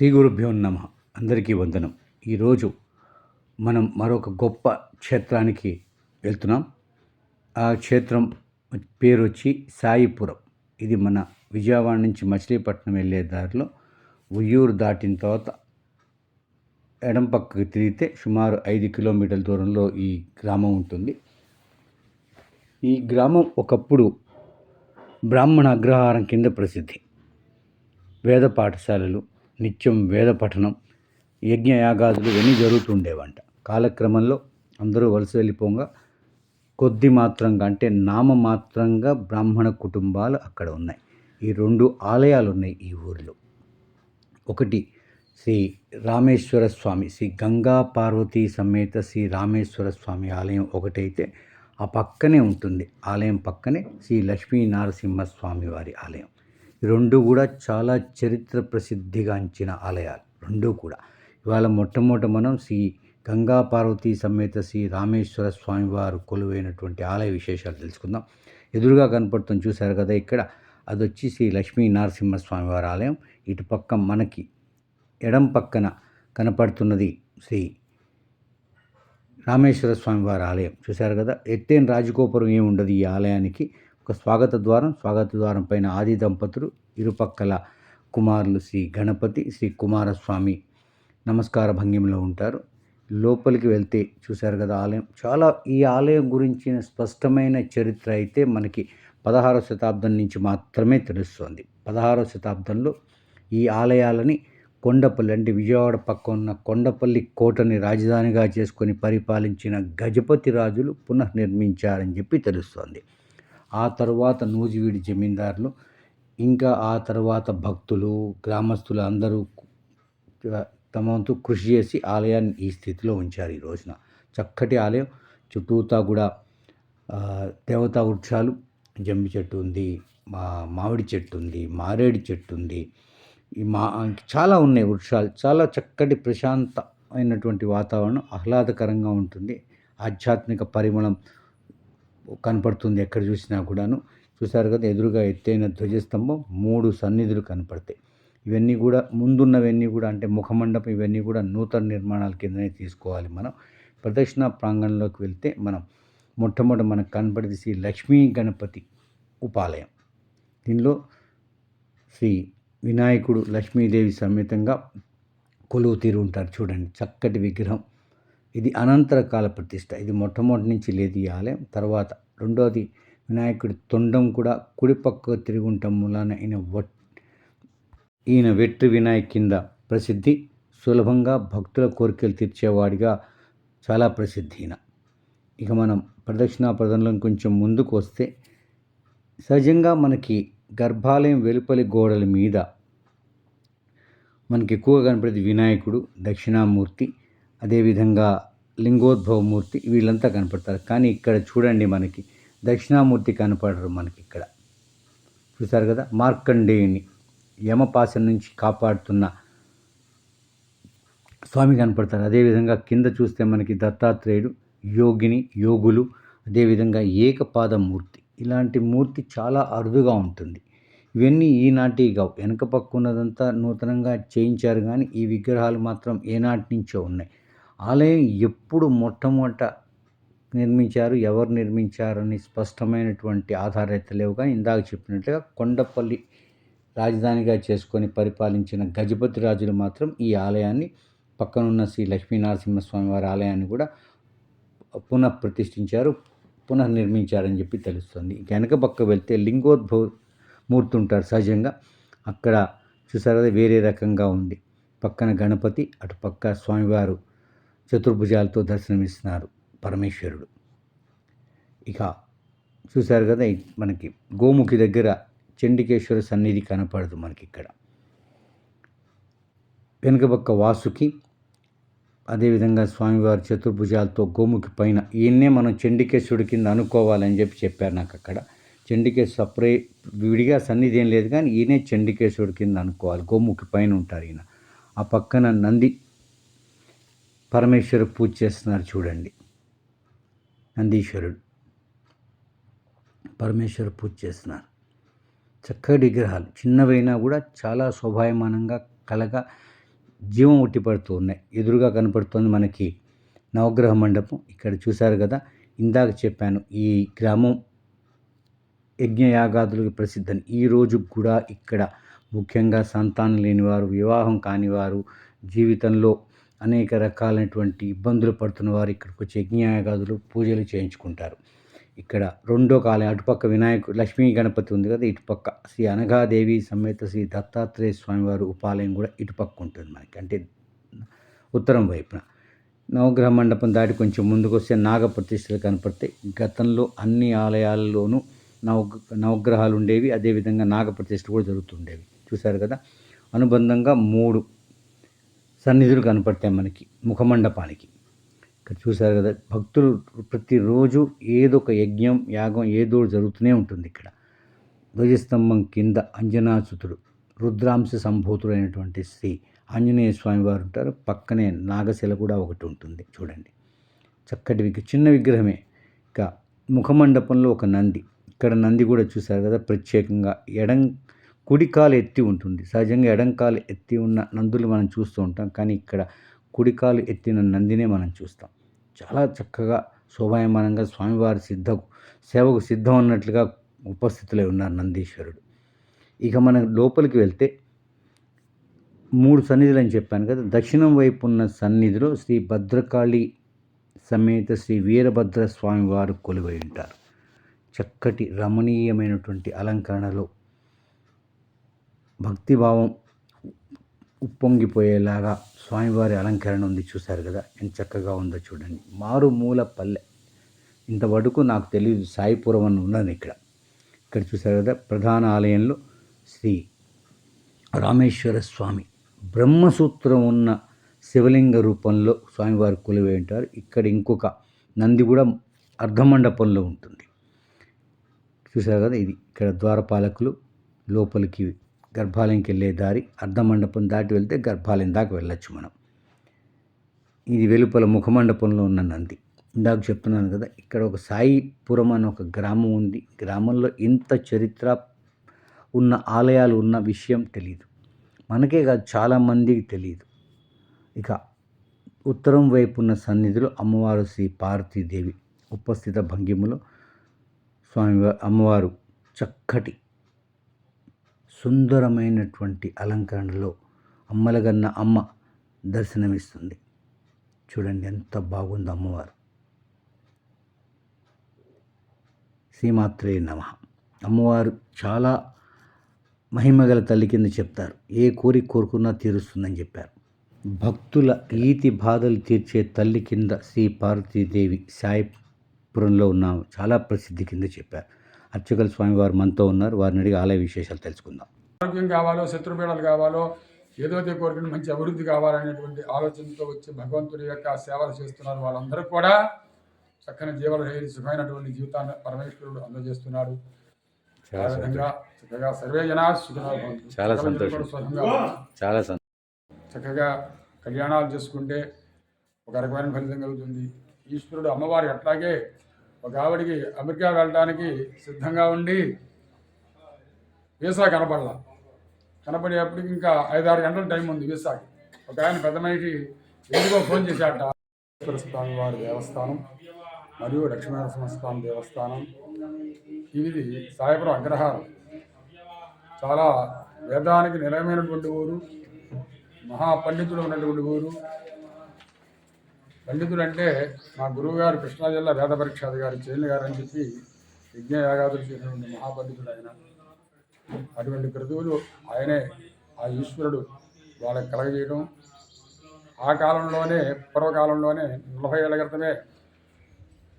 శ్రీ గురుభ్యో నమ. అందరికీ వందనం. ఈరోజు మనం మరొక గొప్ప క్షేత్రానికి వెళ్తున్నాం. ఆ క్షేత్రం పేరు వచ్చి సాయిపురం. ఇది మన విజయవాడ నుంచి మచిలీపట్నం వెళ్ళే దారిలో ఉయ్యూరు దాటిన తర్వాత ఎడం పక్కకు తిరిగితే సుమారు ఐదు కిలోమీటర్ల దూరంలో ఈ గ్రామం ఉంటుంది. ఈ గ్రామం ఒకప్పుడు బ్రాహ్మణ అగ్రహారం కింద ప్రసిద్ధి. వేద పాఠశాలలు నిత్యం వేద పఠనం యజ్ఞయాగాదులు ఇవన్నీ జరుగుతుండేవంట. కాలక్రమంలో అందరూ వలస వెళ్ళిపోగా కొద్ది మాత్రంగా అంటే నామమాత్రంగా బ్రాహ్మణ కుటుంబాలు అక్కడ ఉన్నాయి. ఈ రెండు ఆలయాలు ఉన్నాయి ఈ ఊరిలో. ఒకటి శ్రీ రామేశ్వర స్వామి శ్రీ గంగా పార్వతీ సమేత శ్రీ రామేశ్వర స్వామి ఆలయం ఒకటైతే ఆ పక్కనే ఉంటుంది. ఆలయం పక్కనే శ్రీ లక్ష్మీ నరసింహస్వామి వారి ఆలయం. రెండు కూడా చాలా చరిత్ర ప్రసిద్ధిగాంచిన ఆలయాలు. రెండు కూడా. ఇవాళ మొట్టమొదట మనం శ్రీ గంగా పార్వతీ సమేత శ్రీ రామేశ్వర స్వామివారు కొలువైనటువంటి ఆలయ విశేషాలు తెలుసుకుందాం. ఎదురుగా కనపడుతుంది చూశారు కదా ఇక్కడ. అది వచ్చి శ్రీ లక్ష్మీ నరసింహస్వామి వారి ఆలయం. ఇటు పక్క మనకి ఎడం పక్కన కనపడుతున్నది శ్రీ రామేశ్వర స్వామి వారి ఆలయం. చూశారు కదా? ఎత్తైన రాజగోపురం ఏమి ఉండదు ఈ ఆలయానికి. ఒక స్వాగత ద్వారం. స్వాగత ద్వారం పైన ఆది దంపతులు ఇరుపక్కల కుమారులు శ్రీ గణపతి శ్రీ కుమారస్వామి నమస్కార భంగిమలో ఉంటారు. లోపలికి వెళ్తే చూశారు కదా ఆలయం. చాలా ఈ ఆలయం గురించిన స్పష్టమైన చరిత్ర అయితే మనకి పదహారవ శతాబ్దం నుంచి మాత్రమే తెలుస్తుంది. పదహారవ శతాబ్దంలో ఈ ఆలయాలని కొండపల్లి అంటే విజయవాడ పక్క ఉన్న కొండపల్లి కోటని రాజధానిగా చేసుకొని పరిపాలించిన గజపతి రాజులు పునఃనిర్మించారని చెప్పి తెలుస్తోంది. ఆ తరువాత నూజివీడి జమీందారులు ఇంకా ఆ తర్వాత భక్తులు గ్రామస్తులు అందరూ తమ వంతు కృషి చేసి ఆలయాన్ని ఈ స్థితిలో ఉంచారు ఈ రోజున. చక్కటి ఆలయం. చుట్టూతా కూడా దేవతా వృక్షాలు. జమ్మి చెట్టు ఉంది మా మామిడి చెట్టు ఉంది మారేడి చెట్టు ఉంది. ఈ మా చాలా ఉన్నాయి వృక్షాలు. చాలా చక్కటి ప్రశాంతమైనటువంటి వాతావరణం ఆహ్లాదకరంగా ఉంటుంది. ఆధ్యాత్మిక పరిమళం కనపడుతుంది ఎక్కడ చూసినా కూడాను. చూశారు కదా ఎదురుగా ఎత్తైన ధ్వజస్తంభం మూడు సన్నిధులు కనపడతాయి. ఇవన్నీ కూడా ముందున్నవన్నీ కూడా అంటే ముఖమండపం ఇవన్నీ కూడా నూతన నిర్మాణాల కిందనే తీసుకోవాలి మనం. ప్రదక్షిణ ప్రాంగణంలోకి వెళ్తే మనం మొట్టమొదటి మనకు కనపడేది శ్రీ లక్ష్మీ గణపతి ఉపాలయం. దీనిలో శ్రీ వినాయకుడు లక్ష్మీదేవి సమేతంగా కొలువు తీరు ఉంటారు చూడండి చక్కటి విగ్రహం. ఇది అనంతర కాల ప్రతిష్ట ఇది మొట్టమొదటి నుంచి లేదు ఈ ఆలయం. తర్వాత రెండోది వినాయకుడి తొండం కూడా కుడిపక్క తిరిగి ఉండటం మూలాన ఈయన వట్ ఈయన వెట్రి వినాయక్ కింద ప్రసిద్ధి సులభంగా భక్తుల కోరికలు తీర్చేవాడిగా చాలా ప్రసిద్ధి ఈయన. ఇక మనం ప్రదక్షిణా ప్రదంలో కొంచెం ముందుకు వస్తే సహజంగా మనకి గర్భాలయం వెలుపలి గోడల మీద మనకి ఎక్కువగా కనపడేది వినాయకుడు దక్షిణామూర్తి అదేవిధంగా లింగోద్భవమూర్తి వీళ్ళంతా కనపడతారు. కానీ ఇక్కడ చూడండి మనకి దక్షిణామూర్తి కనపడరు మనకి ఇక్కడ చూసారు కదా? మార్కండేయుని యమపాశం నుంచి కాపాడుతున్న స్వామి కనపడతారు. అదేవిధంగా కింద చూస్తే మనకి దత్తాత్రేయుడు యోగిని యోగులు అదేవిధంగా ఏకపాద మూర్తి ఇలాంటి మూర్తి చాలా అరుదుగా ఉంటుంది. ఇవన్నీ ఈనాటి కావు వెనక పక్క ఉన్నదంతా నూతనంగా చేయించారు కానీ ఈ విగ్రహాలు మాత్రం ఏనాటి నుంచో ఉన్నాయి. ఆలయం ఎప్పుడు మొట్టమొదట నిర్మించారు ఎవరు నిర్మించారని స్పష్టమైనటువంటి ఆధారాలు లేవు. కానీ ఇందాక చెప్పినట్లుగా కొండపల్లి రాజధానిగా చేసుకొని పరిపాలించిన గజపతి రాజులు మాత్రం ఈ ఆలయాన్ని పక్కనున్న శ్రీ లక్ష్మీనరసింహస్వామి వారి ఆలయాన్ని కూడా పునః ప్రతిష్ఠించారు పునర్నిర్మించారని చెప్పి తెలుస్తుంది. వెనక పక్క వెళ్తే లింగోద్భవ మూర్తి ఉంటారు సహజంగా. అక్కడ చూసారా వేరే రకంగా ఉంది. పక్కన గణపతి అటు పక్క స్వామివారు చతుర్భుజాలతో దర్శనమిస్తున్నారు. పరమేశ్వరుడు. ఇక చూశారు కదా మనకి గోముఖి దగ్గర చండికేశ్వర సన్నిధి కనపడదు మనకి ఇక్కడ వెనుకపక్క వాసుకి అదేవిధంగా స్వామివారి చతుర్భుజాలతో గోముఖి పైన ఈయన్నే మనం చండికేశ్వరుడి కింద అనుకోవాలని చెప్పి చెప్పారు నాకు అక్కడ. చండికేశ్వర సపరేట్ విడిగా సన్నిధి ఏం లేదు కానీ ఈయనే చండికేశ్వరుడి కింద అనుకోవాలి. గోముఖి పైన ఉంటారు ఈయన. ఆ పక్కన నంది పరమేశ్వరు పూజ చేస్తున్నారు చూడండి. నందీశ్వరుడు. పరమేశ్వర పూజ చేస్తున్నారు. చక్కటి విగ్రహాలు. చిన్నవైనా కూడా చాలా శోభాయమానంగా కలగా జీవం ఉట్టిపడుతూ ఉన్నాయి. ఎదురుగా కనపడుతోంది మనకి నవగ్రహ మండపం. ఇక్కడ చూశారు కదా ఇందాక చెప్పాను ఈ గ్రామం యజ్ఞయాగాదులకు ప్రసిద్ధం. ఈ రోజు కూడా ఇక్కడ ముఖ్యంగా సంతానం లేనివారు వివాహం కానివారు జీవితంలో అనేక రకాలైనటువంటి ఇబ్బందులు పడుతున్న వారు ఇక్కడికి వచ్చి యజ్ఞయాగాదులు పూజలు చేయించుకుంటారు. ఇక్కడ రెండో కాలం అటుపక్క వినాయకుడు లక్ష్మీ గణపతి ఉంది కదా ఇటుపక్క శ్రీ అనఘాదేవి సమేత శ్రీ దత్తాత్రేయ స్వామివారి ఉపాలయం కూడా ఇటుపక్క ఉంటుంది మనకి అంటే ఉత్తరం వైపున. నవగ్రహ మండపం దాటి కొంచెం ముందుకు వస్తే నాగ ప్రతిష్టలు కనపడతాయి. గతంలో అన్ని ఆలయాల్లోనూ నవ నవగ్రహాలు ఉండేవి అదేవిధంగా నాగ ప్రతిష్ఠ కూడా జరుగుతుండేవి. చూశారు కదా అనుబంధంగా మూడు సన్నిధులు కనపడతాయి మనకి ముఖమండపానికి. ఇక్కడ చూశారు కదా భక్తులు ప్రతిరోజు ఏదో ఒక యజ్ఞం యాగం ఏదో జరుగుతూనే ఉంటుంది ఇక్కడ. ధ్వజస్తంభం కింద అంజనాసుతుడు రుద్రాంశ సంభూతుడైనటువంటి శ్రీ ఆంజనేయ స్వామి వారు ఉంటారు. పక్కనే నాగశిల కూడా ఒకటి ఉంటుంది చూడండి. చక్కటి విగ్రహం చిన్న విగ్రహమే. ఇక ముఖమండపంలో ఒక నంది. ఇక్కడ నంది కూడా చూశారు కదా ప్రత్యేకంగా ఎడం కుడికాలు ఎత్తి ఉంటుంది. సహజంగా ఎడంకాలు ఎత్తి ఉన్న నందులు మనం చూస్తూ ఉంటాం. కానీ ఇక్కడ కుడికాలు ఎత్తిన నందినే మనం చూస్తాం. చాలా చక్కగా శోభాయమానంగా స్వామివారి సిద్ధ సేవకు సిద్ధం ఉన్నట్లుగా ఉపస్థితులై ఉన్నారు నందీశ్వరుడు. ఇక మనం లోపలికి వెళ్తే మూడు సన్నిధులు అని చెప్పాను కదా. దక్షిణం వైపు ఉన్న సన్నిధిలో శ్రీ భద్రకాళి సమేత శ్రీ వీరభద్ర స్వామివారు కొలువై ఉంటారు. చక్కటి రమణీయమైనటువంటి అలంకరణలో భక్తిభావం ఉప్పొంగిపోయేలాగా స్వామివారి అలంకరణ ఉంది చూశారు కదా. ఎంత చక్కగా ఉందో చూడండి. మారుమూల పల్లె. ఇంతవరకు నాకు తెలియదు. సాయిపురం అని ఉన్నాను ఇక్కడ. ఇక్కడ చూశారు కదా ప్రధాన ఆలయంలో శ్రీ రామేశ్వర స్వామి. బ్రహ్మసూత్రం ఉన్న శివలింగ రూపంలో స్వామివారు కొలువై ఉంటారు. ఇక్కడ ఇంకొక నంది కూడా అర్ధమండపంలో ఉంటుంది. చూసారు కదా ఇది. ఇక్కడ ద్వారపాలకులు లోపలికి గర్భాలయంకి వెళ్ళే దారి అర్ధమండపం దాటి వెళ్తే గర్భాలయం దాకా వెళ్ళొచ్చు మనం. ఇది వెలుపల ముఖమండపంలో ఉన్న నంది. ఇందాక చెప్తున్నాను కదా ఇక్కడ ఒక సాయిపురం అని ఒక గ్రామం ఉంది. గ్రామంలో ఇంత చరిత్ర ఉన్న ఆలయాలు ఉన్న విషయం తెలియదు మనకే కాదు చాలామందికి తెలియదు ఇక ఉత్తరం వైపు ఉన్న సన్నిధిలో అమ్మవారు శ్రీ పార్వతీదేవి ఉపస్థిత భంగిమలో స్వామి అమ్మవారు చక్కటి సుందరమైనటువంటి అలంకరణలో అమ్మలగన్న అమ్మ దర్శనమిస్తుంది. చూడండి ఎంత బాగుంది అమ్మవారు. శ్రీమాత్రే నమ. అమ్మవారు చాలా మహిమగల తల్లి కింద చెప్తారు. ఏ కోరిక కోరుకున్నా తీరుస్తుందని చెప్పారు. భక్తుల ఈతి బాధలు తీర్చే తల్లి కింద శ్రీ పార్వతీదేవి సాయిపురంలో ఉన్న చాలా ప్రసిద్ధి కింద చెప్పారు. అర్చకల స్వామివారు మనతో ఉన్నారు. వారిని అడిగి ఆలయ విశేషాలు తెలుసుకుందాం. ఆరోగ్యం కావాలో శత్రుపీడలు కావాలో ఏదైతే కోరికను మంచి అభివృద్ధి కావాలనేటువంటి ఆలోచనతో వచ్చి భగవంతుడి యొక్క సేవలు చేస్తున్నారు వాళ్ళందరూ కూడా. చక్కని జీవన సుఖమైనటువంటి జీవితాన్ని పరమేశ్వరుడు అందజేస్తున్నాడు. చక్కగా సర్వే జనా సంతోషం. చాలా సంతోషం. చక్కగా కళ్యాణాలు చేసుకుంటే ఒక రకమైన ఫలితం కలుగుతుంది. ఈశ్వరుడు అమ్మవారి అట్లాగే ఒక ఆవిడికి అమెరికా వెళ్ళడానికి సిద్ధంగా ఉండి వీసా కనపడలా. కనపడేప్పటికి ఇంకా ఐదారు గంటల టైం ఉంది వీసాకి. ఒక ఆయన పెద్ద మనిషి ఎందుకో ఫోన్ చేశాట స్వామి వారి దేవస్థానం మరియు లక్ష్మీనరసింహ స్వామి దేవస్థానం. ఇది సాయపురం అగ్రహారం. చాలా వేదానికి నిలయమైనటువంటి ఊరు. మహాపండితుడు ఉన్నటువంటి ఊరు. పండితుడు అంటే మా గురువు గారు కృష్ణా జిల్లా వేద పరీక్షాధికారి చేని గారు అని చెప్పి యజ్ఞయాగాదులు చేసినటువంటి మహాపండితుడు ఆయన. అటువంటి క్రతువులు ఆయనే ఆ ఈశ్వరుడు వాళ్ళకి కలగజేయడం ఆ కాలంలోనే పూర్వకాలంలోనే నలభై ఏళ్ళ క్రితమే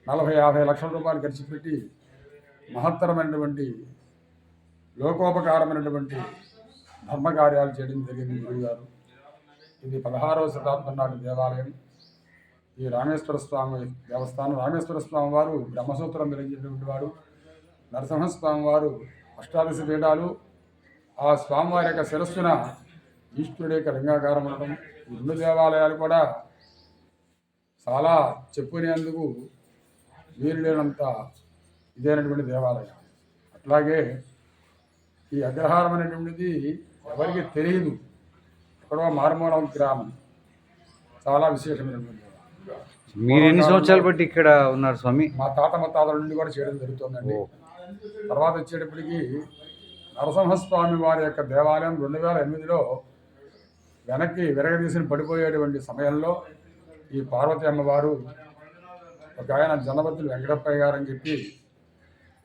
నలభై యాభై లక్షల రూపాయలు ఖర్చు పెట్టి మహత్తరమైనటువంటి లోకోపకారమైనటువంటి ధర్మకార్యాలు చేయడం జరిగింది గురువుగారు. ఇది పదహారవ శతాబ్దం నాటి దేవాలయం. ఈ రామేశ్వర స్వామి దేవస్థానం రామేశ్వర స్వామి వారు బ్రహ్మసూత్రం ధరించినటువంటి వాడు నరసింహస్వామి వారు అష్టాదశ పీఠాలు ఆ స్వామివారి యొక్క శిరస్సున ఈశ్వరుడి యొక్క లింగాకారం ఉండడం ఈ రెండు దేవాలయాలు కూడా చాలా చెప్పుకునేందుకు వీరు లేనంత ఇదైనటువంటి దేవాలయం. అట్లాగే ఈ అగ్రహారం అనేటువంటిది ఎవరికి తెలియదు. ఎక్కడో మారుమూలం గ్రామం. చాలా విశేషమైనటువంటి మీరు ఎన్ని సంవత్సరాలు బట్టి ఇక్కడ ఉన్నారు స్వామి? మా తాత ముత్తాతల నుండి కూడా చేయడం జరుగుతుందండి. తర్వాత వచ్చేటప్పటికి నరసింహస్వామి వారి యొక్క దేవాలయం రెండు వేల ఎనిమిదిలో వెనక్కి విరగదీసిన పడిపోయేటువంటి సమయంలో ఈ పార్వతి అమ్మవారు ఒక ఆయన జనపతులు వెంకటప్పయ్య గారు అని చెప్పి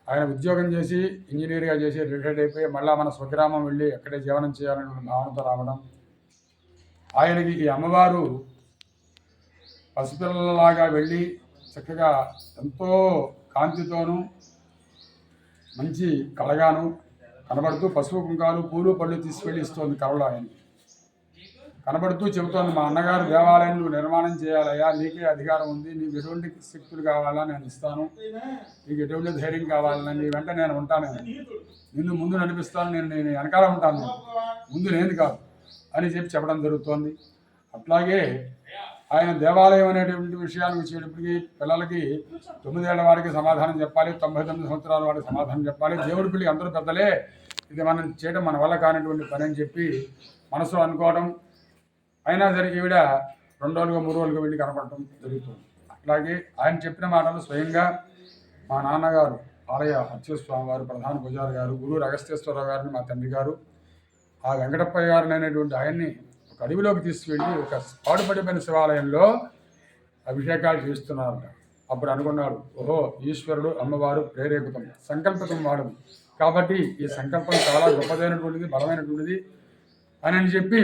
ఆయన ఉద్యోగం చేసి ఇంజనీర్గా చేసి రిటైర్డ్ అయిపోయి మళ్ళా మన స్వగ్రామం వెళ్ళి ఎక్కడే జీవనం చేయాలనే భావనతో రావడం. ఆయనకి ఈ అమ్మవారు పసిపిల్లలాగా వెళ్ళి చక్కగా ఎంతో కాంతితోనూ మంచి కళగాను కనబడుతూ పసుపు కుంకాలు పూలు పళ్ళు తీసుకెళ్ళి ఇస్తోంది కళలో ఆయనకి. కనబడుతూ చెబుతోంది మా అన్నగారు దేవాలయం నువ్వు నిర్మాణం చేయాలయ్యా నీకే అధికారం ఉంది నీకు ఎటువంటి శక్తులు కావాలా నేను ఇస్తాను నీకు ఎటువంటి ధైర్యం కావాలని నీ వెంట నేను ఉంటాను. నిన్ను ముందు నడిపిస్తాను నేను నేను వెనకాల ఉంటాను. ముందు నేను కాదు అని చెప్పి చెప్పడం జరుగుతోంది. అట్లాగే ఆయన దేవాలయం అనేటువంటి విషయాన్ని వచ్చేటప్పటికి పిల్లలకి తొమ్మిదేళ్ళ వాడికి సమాధానం చెప్పాలి తొంభై తొమ్మిది సంవత్సరాల వాడికి సమాధానం చెప్పాలి. దేవుడి పిల్లి అందరూ పెద్దలే. ఇది మనం చేయడం మన వల్ల కానిటువంటి పని అని చెప్పి మనసులో అనుకోవడం. అయినా సరే ఈవిడ రెండు రోజులుగా మూడు రోజులుగా వెళ్ళి కనపడటం జరుగుతుంది. అట్లాగే ఆయన చెప్పిన మాటలు స్వయంగా మా నాన్నగారు ఆలయ అచ్యుత స్వామి వారు ప్రధాన పూజారి గారు గురువు అగస్త్యేశ్వరరావు గారిని మా తండ్రి గారు ఆ వెంకటప్పయ్య గారిని అనేటువంటి ఆయన్ని ఒక అడవిలోకి తీసుకువెళ్ళి ఒక పాడుపడిపోయిన శివాలయంలో అభిషేకాలు చేస్తున్నారట. అప్పుడు అనుకున్నాడు ఓహో ఈశ్వరుడు అమ్మవారు ప్రేరేపితం సంకల్పితం వాడు కాబట్టి ఈ సంకల్పం చాలా గొప్పదైనటువంటిది బలమైనటువంటిది అని అని చెప్పి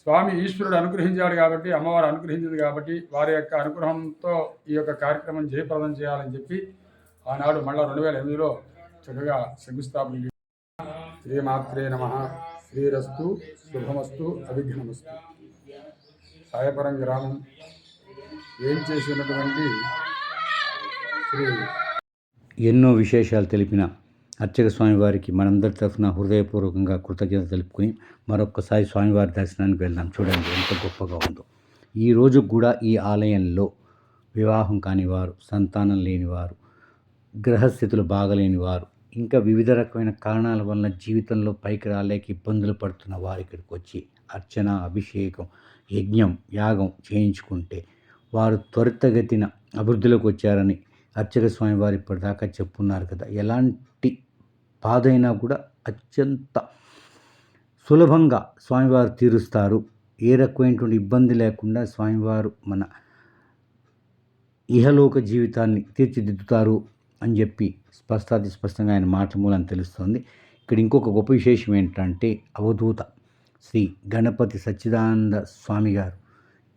స్వామి ఈశ్వరుడు అనుగ్రహించాడు కాబట్టి అమ్మవారు అనుగ్రహించింది కాబట్టి వారి యొక్క అనుగ్రహంతో ఈ యొక్క కార్యక్రమం జయప్రదం చేయాలని చెప్పి ఆనాడు మళ్ళా రెండు వేల ఎనిమిదిలో చక్కగా శంకుస్థాపన శ్రీమాత్రే నమ. శ్రీరస్తు శుభమస్తు అభిఘ్నమస్తు సాయపురం గ్రామం. ఏం చేసినటువంటి శ్రీ ఎన్నో విశేషాలు తెలిపిన అర్చక స్వామివారికి మనందరి తరఫున హృదయపూర్వకంగా కృతజ్ఞత తెలుపుకుని మరొకసారి స్వామివారి దర్శనానికి వెళ్దాం. చూడండి ఎంత గొప్పగా ఉందో. ఈ రోజు కూడా ఈ ఆలయంలో వివాహం కానివారు సంతానం లేనివారు గ్రహస్థితులు బాగలేని వారు ఇంకా వివిధ రకమైన కారణాల వలన జీవితంలో పైకి రాలేక ఇబ్బందులు పడుతున్న వారు ఇక్కడికి వచ్చి అర్చన అభిషేకం యజ్ఞం యాగం చేయించుకుంటే వారు త్వరితగతిన అభివృద్ధిలోకి వచ్చారని అర్చక స్వామి వారు ఇప్పటిదాకా చెప్పున్నారు కదా. ఎలాంటి బాధైనా కూడా అత్యంత సులభంగా స్వామివారు తీరుస్తారు. ఏ రకమైనటువంటి ఇబ్బంది లేకుండా స్వామివారు మన ఇహలోక జీవితాన్ని తీర్చిదిద్దుతారు. అని చెప్పి స్పష్టాతి స్పష్టంగా ఆయన మాటల మూలం తెలుస్తుంది. ఇక్కడ ఇంకొక గొప్ప విశేషం ఏంటంటే అవధూత శ్రీ గణపతి సచ్చిదానంద స్వామి గారు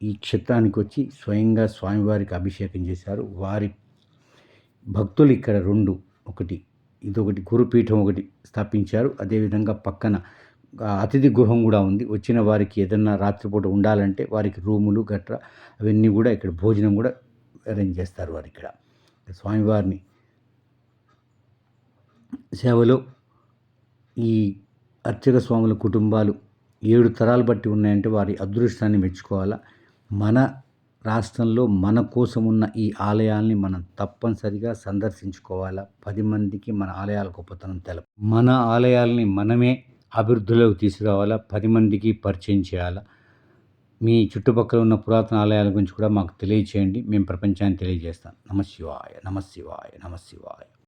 ఈ క్షేత్రానికి వచ్చి స్వయంగా స్వామివారికి అభిషేకం చేశారు. వారి భక్తులు ఇక్కడ రెండు ఒకటి ఇదొకటి గురుపీఠం ఒకటి స్థాపించారు. అదేవిధంగా పక్కన అతిథి గృహం కూడా ఉంది. వచ్చిన వారికి ఏదన్నా రాత్రిపూట ఉండాలంటే వారికి రూములు గట్రా అవన్నీ కూడా ఇక్కడ భోజనం కూడా అరేంజ్ చేస్తారు వారు ఇక్కడ. స్వామివారిని సేవలో ఈ అర్చక స్వాముల కుటుంబాలు ఏడు తరాలు బట్టి ఉన్నాయంటే వారి అదృష్టాన్ని మెచ్చుకోవాలా? మన రాష్ట్రంలో మన కోసం ఉన్న ఈ ఆలయాల్ని మనం తప్పనిసరిగా సందర్శించుకోవాలా? పది మందికి మన ఆలయాల గొప్పతనం తెలప మన ఆలయాల్ని మనమే అభివృద్ధిలోకి తీసుకురావాలా? పది మందికి పరిచయం చేయాలా? మీ చుట్టుపక్కల ఉన్న పురాతన ఆలయాల గురించి కూడా మాకు తెలియచేయండి. మేము ప్రపంచాన్ని తెలియజేస్తాం. నమ శివాయ నమ శివాయ నమ శివాయ